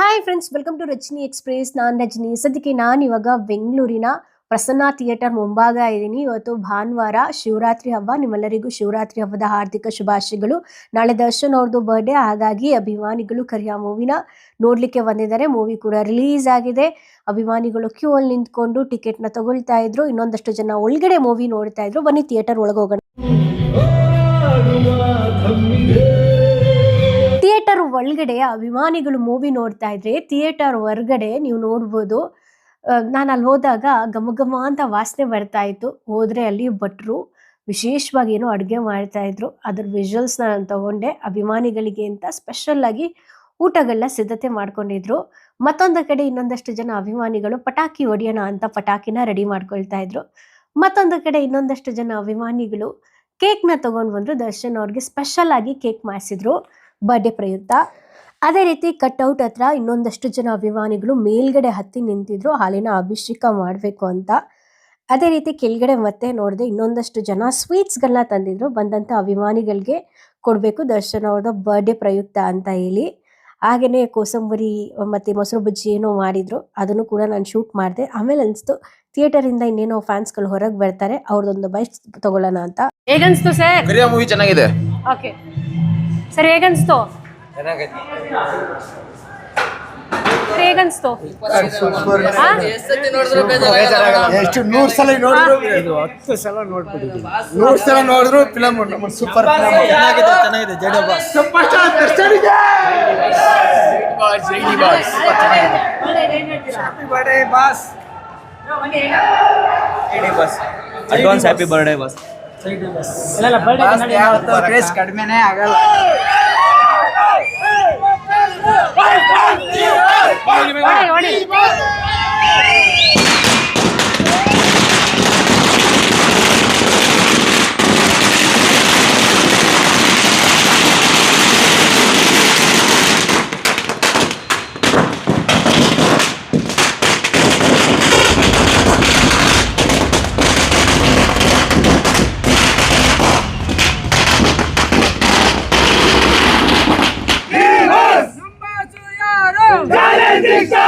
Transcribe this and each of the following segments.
Hi friends welcome to Rajani express ನಾನು ರಜನಿ. ಸದ್ಯಕ್ಕೆ ನಾನು ಇವಾಗ ಬೆಂಗಳೂರಿನ ಪ್ರಸನ್ನ ಥಿಯೇಟರ್ ಮುಂಭಾಗ ಇದ್ದೀನಿ. ಇವತ್ತು ಭಾನುವಾರ ಶಿವರಾತ್ರಿ ಹಬ್ಬ. ನಿಮ್ಮೆಲ್ಲರಿಗೂ ಶಿವರಾತ್ರಿ ಹಬ್ಬದ ಹಾರ್ದಿಕ ಶುಭಾಶಯಗಳು. ನಾಳೆ ದರ್ಶನ್ ಅವ್ರದ್ದು ಬರ್ಡೇ ಹಾಗಾಗಿ ಅಭಿಮಾನಿಗಳು ಕರಿಯ ಮೂವಿನ ನೋಡಲಿಕ್ಕೆ ಬಂದಿದ್ದಾರೆ. ಮೂವಿ ಕೂಡ ರಿಲೀಸ್ ಆಗಿದೆ. ಅಭಿಮಾನಿಗಳು ಕ್ಯೂ ಅಲ್ಲಿ ನಿಂತ್ಕೊಂಡು ಟಿಕೆಟ್ನ ತಗೊಳ್ತಾ ಇದ್ರು. ಇನ್ನೊಂದಷ್ಟು ಜನ ಒಳಗಡೆ ಮೂವಿ ನೋಡ್ತಾ ಇದ್ರು. ಬನ್ನಿ ಥಿಯೇಟರ್ ಒಳಗೆ ಹೋಗೋಣ. ಒಳಗಡೆ ಅಭಿಮಾನಿಗಳು ಮೂವಿ ನೋಡ್ತಾ ಇದ್ರೆ ಥಿಯೇಟರ್ ಹೊರಗಡೆ ನೀವು ನೋಡ್ಬೋದು. ನಾನು ಅಲ್ಲಿ ಹೋದಾಗ ಘಮ ಘಮ ಅಂತ ವಾಸನೆ ಬರ್ತಾ ಇತ್ತು. ಹೋದ್ರೆ ಅಲ್ಲಿ ಭಟ್ರು ವಿಶೇಷವಾಗಿ ಏನೋ ಅಡುಗೆ ಮಾಡ್ತಾ ಇದ್ರು. ಅದ್ರ ವಿಜುವಲ್ಸ್ ನಾನು ತಗೊಂಡೆ. ಅಭಿಮಾನಿಗಳಿಗೆ ಅಂತ ಸ್ಪೆಷಲ್ ಆಗಿ ಊಟಗಳನ್ನ ಸಿದ್ಧತೆ ಮಾಡ್ಕೊಂಡಿದ್ರು. ಮತ್ತೊಂದು ಕಡೆ ಇನ್ನೊಂದಷ್ಟು ಜನ ಅಭಿಮಾನಿಗಳು ಪಟಾಕಿ ಹೊಡೆಯೋಣ ಅಂತ ಪಟಾಕಿನ ರೆಡಿ ಮಾಡ್ಕೊಳ್ತಾ ಇದ್ರು. ಮತ್ತೊಂದು ಕಡೆ ಇನ್ನೊಂದಷ್ಟು ಜನ ಅಭಿಮಾನಿಗಳು ಕೇಕ್ನ ತಗೊಂಡು ಬಂದರು. ದರ್ಶನ್ ಅವ್ರಿಗೆ ಸ್ಪೆಷಲ್ ಆಗಿ ಕೇಕ್ ಮಾಡಿಸಿದ್ರು. ಬರ್ಡೇ ಪ್ರಯುಕ್ತ. ಅದೇ ರೀತಿ ಕಟ್ಔಟ್ ಹತ್ರ ಇನ್ನೊಂದಷ್ಟು ಜನ ಅಭಿಮಾನಿಗಳು ಮೇಲ್ಗಡೆ ಹತ್ತಿ ನಿಂತಿದ್ರು ಹಾಲಿನ ಅಭಿಷೇಕ ಮಾಡಬೇಕು ಅಂತ. ಅದೇ ರೀತಿ ಕೆಳಗಡೆ ಮತ್ತೆ ನೋಡಿದೆ ಇನ್ನೊಂದಷ್ಟು ಜನ ಸ್ವೀಟ್ಸ್ಗಳನ್ನ ತಂದಿದ್ರು ಬಂದಂಥ ಅಭಿಮಾನಿಗಳಿಗೆ ಕೊಡಬೇಕು ದರ್ಶನ್ ಅವ್ರದ್ದು ಬರ್ಡೇ ಪ್ರಯುಕ್ತ ಅಂತ ಹೇಳಿ. ಹಾಗೆಯೇ ಕೋಸಂಬರಿ ಮತ್ತು ಮೊಸರು ಬಜ್ಜಿ ಏನೋ ಮಾಡಿದ್ರು ಅದನ್ನು ಕೂಡ ನಾನು ಶೂಟ್ ಮಾಡಿದೆ. ಆಮೇಲೆ ಅನಿಸ್ತು ಥಿಯೇಟರಿಂದ ಇನ್ನೇನೋ ಫ್ಯಾನ್ಸ್ಗಳು ಹೊರಗೆ ಬರ್ತಾರೆ ಅವ್ರದ್ದೊಂದು ಬೈಕ್ ತಗೊಳ್ಳೋಣ ಅಂತ. ಹೇಗನ್ಸ್ತು ಸರ್? ಕರಿಯ ಮೂವಿ ಚೆನ್ನಾಗಿದೆ. ಓಕೆ. ಸರ್ ಹೇಗನ್ಸ್ತು ಹೇಗನ್ಸ್ತು? ಎಷ್ಟು ನೂರ್ ಸಲ ನೋಡಿದ್ರು? ಇದು ಹತ್ತು ಸಲ ನೋಡ್ಬಿಟ್ಟಿದ್ದೀನಿ. ನೂರ್ ಸಲ ನೋಡಿದ್ರು ಫಿಲಮ್ ಸೂಪರ್ ಚೆನ್ನಾಗಿದೆ ಚೆನ್ನಾಗಿದೆ. ಜಡ boss. Super star ದರ್ಶನಿಗೆ birthday boss. Advance happy birthday boss. Craze ಕಡಿಮೆನೇ ಆಗಲ್ಲ ಹೊಡಿ, ಹೊಡಿ. Yeah!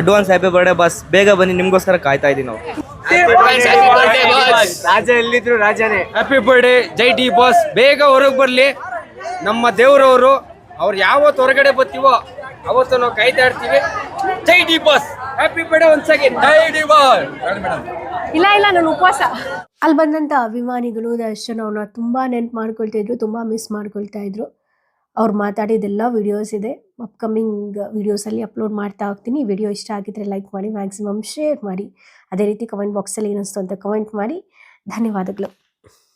Advance happy birthday boss ಬೇಗ ಬನ್ನಿ ನಿಮ್ಗೋಸ್ಕರ ಕಾಯ್ತಾ ಇದೀವಿ ನಾವು. ರಾಜ ಎಲ್ಲಿದ್ರು ರಾಜನೇ? ಹ್ಯಾಪಿ ಬರ್ಡೇ ಜೈ ಡಿ ಬಾಸ್ ಬೇಗ ಹೊರಗೆ ಬರಲಿ. ನಮ್ಮ ದೇವರವರು ಅವ್ರು ಯಾವತ್ತು ಹೊರಗಡೆ ಬರ್ತೀವೋ ಅವತ್ತು ನಾವು ಕಾಯ್ತಾ ಇರ್ತೀವಿ. ಜೈ ಡಿ ಬಾಸ್ ಹ್ಯಾಪಿ ಬರ್ಡೇ ಒಂದ್ ಸೆಕೆಂಡ್ ಜೈ ಡಿ ಬಾಸ್ ಇಲ್ಲ ಇಲ್ಲ ನಾನು ಉಪವಾಸ. ಅಲ್ಲಿ ಬಂದಂಥ ಅಭಿಮಾನಿಗಳು ದರ್ಶನ್ ಅವ್ರನ್ನ ತುಂಬ ನೆನ್ಪು ಮಾಡ್ಕೊಳ್ತಾ ಇದ್ರು ತುಂಬ ಮಿಸ್ ಮಾಡ್ಕೊಳ್ತಾ ಇದ್ರು. ಅವ್ರು ಮಾತಾಡಿದೆಲ್ಲ ವಿಡಿಯೋಸ್ ಇದೆ. ಅಪ್ಕಮಿಂಗ್ ವೀಡಿಯೋಸಲ್ಲಿ ಅಪ್ಲೋಡ್ ಮಾಡ್ತಾ ಹೋಗ್ತೀನಿ. ವಿಡಿಯೋ ಇಷ್ಟ ಆಗಿದ್ರೆ ಲೈಕ್ ಮಾಡಿ ಮ್ಯಾಕ್ಸಿಮಮ್ ಶೇರ್ ಮಾಡಿ. ಅದೇ ರೀತಿ ಕಮೆಂಟ್ ಬಾಕ್ಸಲ್ಲಿ ಏನಿಸ್ತು ಅಂತ ಕಮೆಂಟ್ ಮಾಡಿ. ಧನ್ಯವಾದಗಳು.